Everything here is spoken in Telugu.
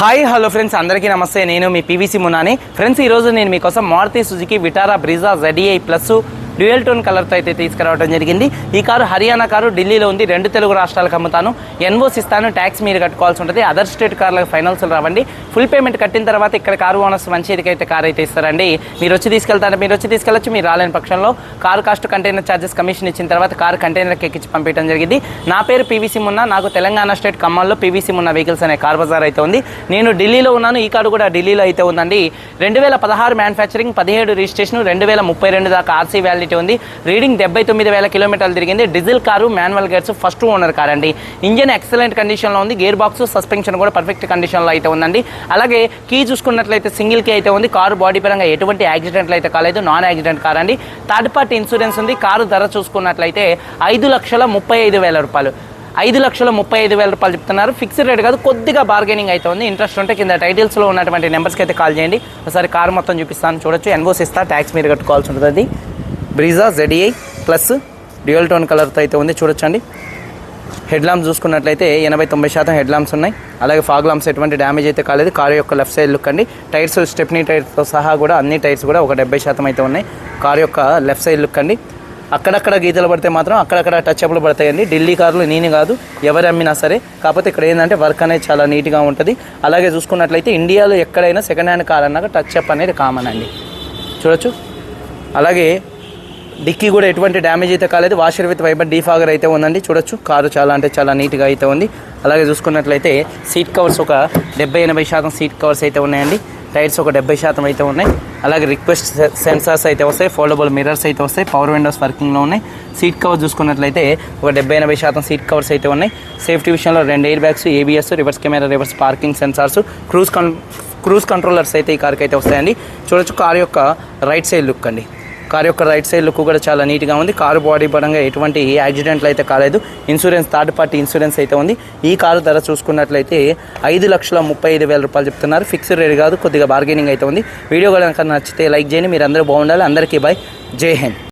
హాయ్ హలో ఫ్రెండ్స్ అందరికీ నమస్తే. నేను మీ పీవీసీ మునాని. ఫ్రెండ్స్ ఈరోజు నేను మీకోసం Maruti Suzuki Vitara Brezza ZDI plus dual tone కలర్తో అయితే తీసుకురావడం జరిగింది. ఈ కారు హర్యానా కారు ఢిల్లీలో ఉంది. రెండు తెలుగు రాష్ట్రాలకు అమ్ముతాను. ఎన్ఓస్ ఇస్తాను ట్యాక్స్ మీరు కట్టుకోవాల్సి ఉంటుంది. అదర్ స్టేట్ కార్లకు ఫైనల్స్ రావండి. ఫుల్ పేమెంట్ కట్టిన తర్వాత ఇక్కడ కారు ఓనర్స్ మంచి అయితే కార్ అయితే ఇస్తారండి. మీరు వచ్చి తీసుకెళ్తారు మీరు వచ్చి తీసుకెళ్ళచ్చు మీరు రాలేని పక్షంలో. Car cost container charges commission ఇచ్చిన తర్వాత కారు కంటైనర్కి ఎక్కించి పంపించడం జరిగింది. నా పేరు పీవీసీ మున్నా. నాకు తెలంగాణ స్టేట్ ఖమ్మంలో పీవీసీ ఉన్న వెహికల్స్ అనే కార్ బజార్ అయితే ఉంది. నేను ఢిల్లీలో ఉన్నాను. ఈ కారు కూడా ఢిల్లీలో అయితే ఉందండి. రెండు వేల పదహారు మ్యానుఫ్యాక్చరింగ్ పదిహేడు రిజిస్ట్రేషన్ రెండు వేల ముప్పై రెండు దాకా ఆర్సీ వ్యాలిడిటీ ఉంది. రీడింగ్ డెబ్బై తొమ్మిది వేల కిలోమీటర్లు తిరిగింది. Diesel car manual gears first owner car అండి. ఇంజన్ ఎక్సలెంట్ కండిషన్లో ఉంది. గేర్ బాక్స్ సస్పెన్షన్ కూడా పర్ఫెక్ట్ కండిషన్లో అయితే ఉందండి. అలాగే కీ చూసుకున్నట్లయితే సింగిల్ కీ అయితే ఉంది. కారు బాడీ పరంగా ఎటువంటి యాక్సిడెంట్లు అయితే కాలేదు. నాన్ యాక్సిడెంట్ కార్ అండి. థర్డ్ పార్టీ ఇన్సూరెన్స్ ఉంది. కారు ధర చూసుకున్నట్లయితే ఐదు లక్షల ముప్పై ఐదు వేల రూపాయలు. ఐదు లక్షల ముప్పై ఐదు వేల రూపాయలు చెప్తున్నారు. ఫిక్స్డ్ రేట్ కాదు కొద్దిగా బార్గెనింగ్ అయితే ఉంది. ఇంట్రెస్ట్ ఉంటే కింద టైటిల్స్లో ఉన్నటువంటి నెంబర్స్కి అయితే కాల్ చేయండి. ఒకసారి కార్ మొత్తం చూపిస్తాను. చూడొచ్చు. ఎన్వోస్ ఇస్తా ట్యాక్స్ మీరు కట్టుకోవాల్సి ఉంటుంది. Brezza ZDI plus dual tone కలర్తో అయితే ఉంది. చూడొచ్చండి. హెడ్ ల్యాంప్స్ చూసుకున్నట్లయితే ఎనభై తొంభై శాతం హెడ్ ల్యాంప్స్ ఉన్నాయి. అలాగే ఫాగ్ ల్యాంప్స్ ఎటువంటి డ్యామేజ్ అయితే కాలేదు. కారు యొక్క లెఫ్ట్ సైడ్ లుక్ అండి. టైర్స్ స్టెప్నీ టైర్స్తో సహా కూడా అన్ని టైర్స్ కూడా ఒక డెబ్బై శాతం అయితే ఉన్నాయి. కారు యొక్క లెఫ్ట్ సైడ్ లుక్ అండి. అక్కడక్కడ గీతలు పడితే మాత్రం అక్కడక్కడ టచ్ అప్లు పడతాయండి. ఢిల్లీ కార్లు నేను కాదు ఎవరు అమ్మినా సరే. కాకపోతే ఇక్కడ ఏంటంటే వర్క్ అనేది చాలా నీట్గా ఉంటుంది. అలాగే చూసుకున్నట్లయితే ఇండియాలో ఎక్కడైనా సెకండ్ హ్యాండ్ కార్ అన్నాక టచ్ అప్ అనేది కామన్ అండి. చూడొచ్చు. అలాగే డిక్కీ కూడా ఎటువంటి డ్యామేజ్ అయితే కాలేదు. వాషర్ విత్ వైబర్ డీఫాగర్ అయితే ఉందండి. చూడొచ్చు. కారు చాలా అంటే చాలా నీట్గా అయితే ఉంది. అలాగే చూసుకున్నట్లయితే సీట్ కవర్స్ ఒక డెబ్బై ఎనభై శాతం సీట్ కవర్స్ అయితే ఉన్నాయండి. టైర్స్ ఒక డెబ్బై శాతం అయితే ఉన్నాయి. అలాగే రిక్వెస్ట్ సెన్సార్స్ అయితే వస్తాయి. ఫోల్డబుల్ మిర్రర్స్ అయితే వస్తాయి. పవర్ విండోస్ వర్కింగ్లో ఉన్నాయి. సీట్ కవర్ చూసుకున్నట్లయితే ఒక డెబ్బై ఎనభై శాతం సీట్ కవర్స్ అయితే ఉన్నాయి. సేఫ్టీ విషయంలో రెండు air bags ABS reverse camera reverse parking sensors cruise con cruise controllers అయితే ఈ కార్కి అయితే వస్తాయండి. చూడొచ్చు కార్ యొక్క రైట్ సైడ్ లుక్ అండి. కార్ యొక్క రైట్ సైడ్ లుక్ కూడా చాలా నీట్గా ఉంది. కారు బాడీ పరంగా ఎటువంటి యాక్సిడెంట్లు అయితే కాలేదు. ఇన్సూరెన్స్ థర్డ్ పార్టీ ఇన్సూరెన్స్ అయితే ఉంది. ఈ కారు ధర చూసుకున్నట్లయితే ఐదు లక్షల ముప్పై ఐదు వేల రూపాయలు చెప్తున్నారు. ఫిక్స్డ్ రేట్ కాదు కొద్దిగా బార్గెనింగ్ అయితే ఉంది. వీడియో కనుక నచ్చితే లైక్ చేయండి. మీరు అందరూ బాగుండాలి. అందరికీ బాయ్ జై హింద్.